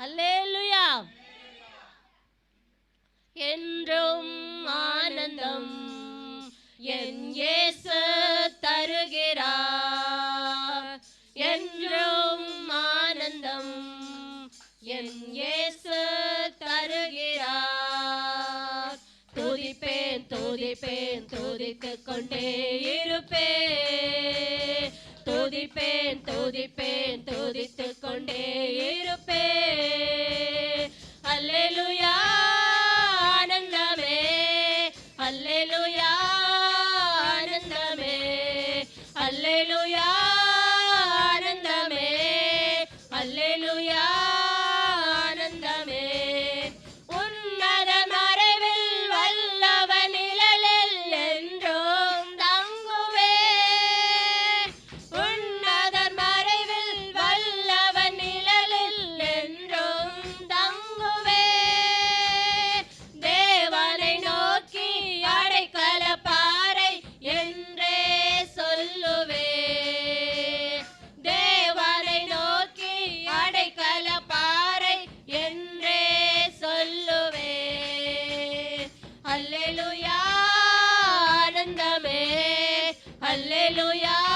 அல்லேலுயா என்றும் ஆனந்தம் என் இயேசு தருகிறார். என்றும் ஆனந்தம் என் இயேசு தருகிறார். துதிப்பேன் துதிப்பேன் துதித்து கொண்டே இருப்பேன். துதிப்பேன் துதிப்பேன் துதித்துக் கொண்டே இருப்பேன். அல்லேலுயா. में हल्लेलुया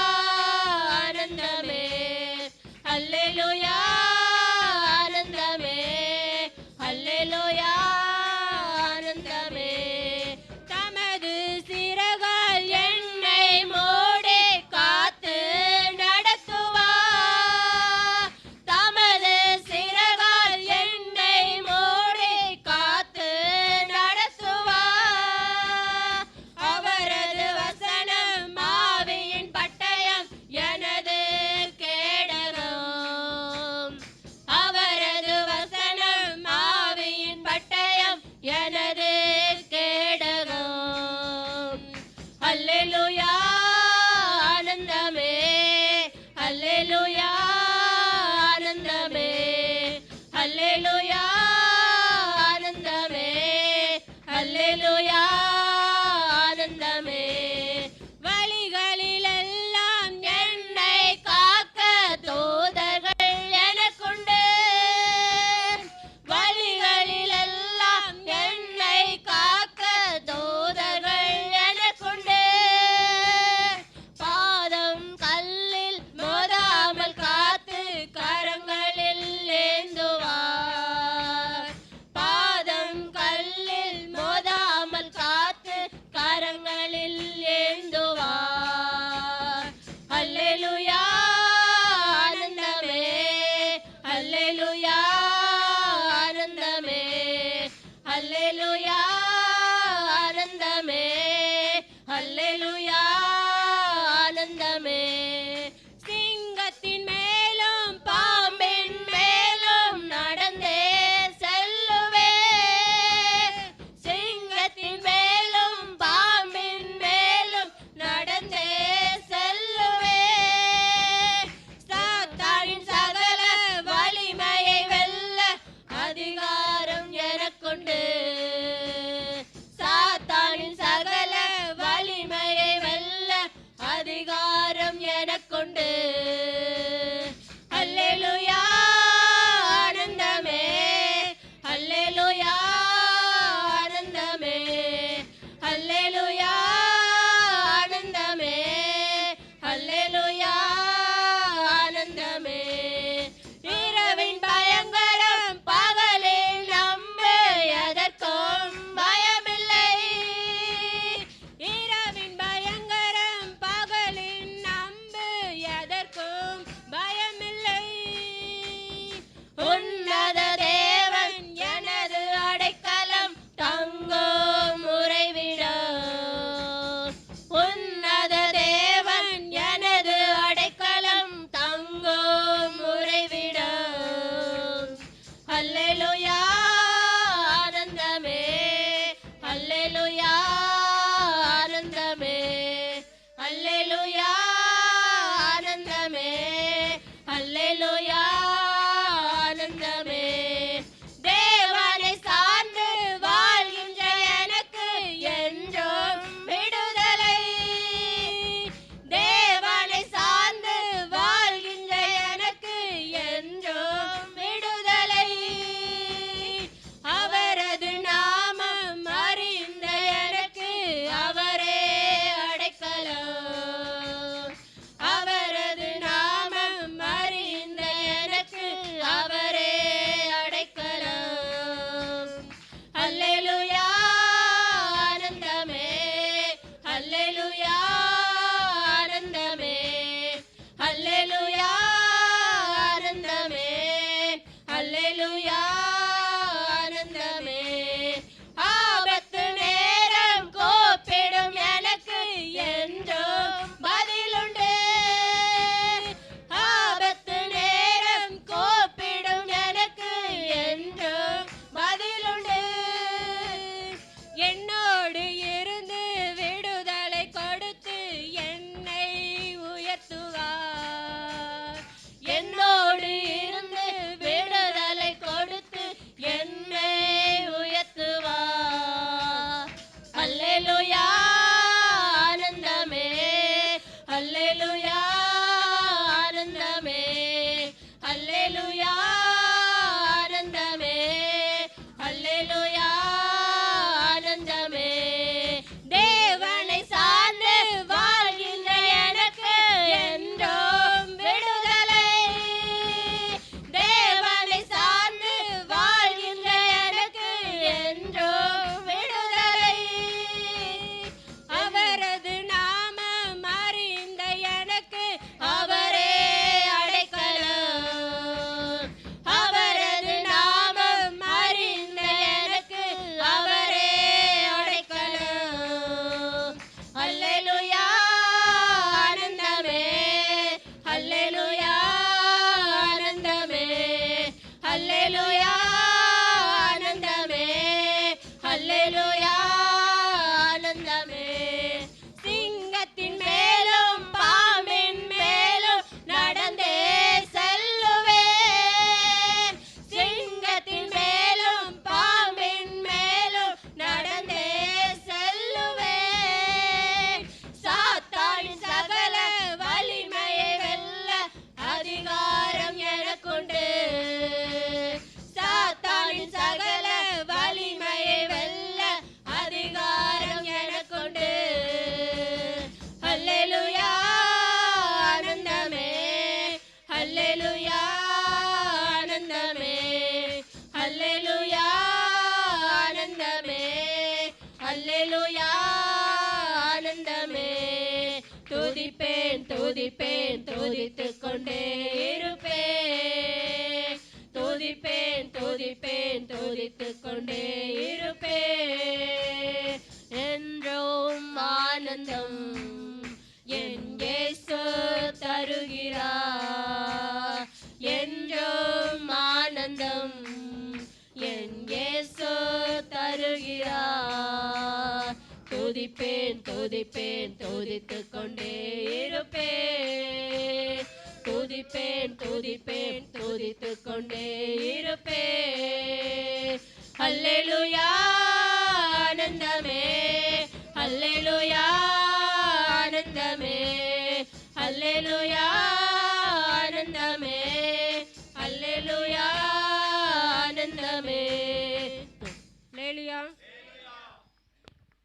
Hallelujah. துதிப்பேன் துதித்துக் கொண்டே இருப்பேன். துதிப்பேன் துதிப்பேன் துதித்துக் கொண்டே இருப்பேன். என்றும் ஆனந்தம் என் இயேசு தருகிறார். துதிப்பேன் துதிப்பேன் துதித்து கொண்டே இருப்பேன். துதிப்பேன் துதிப்பேன் துதித்து கொண்டே இருப்பேன். அல்லேலுயா ஆனந்தமே. அல்லேலு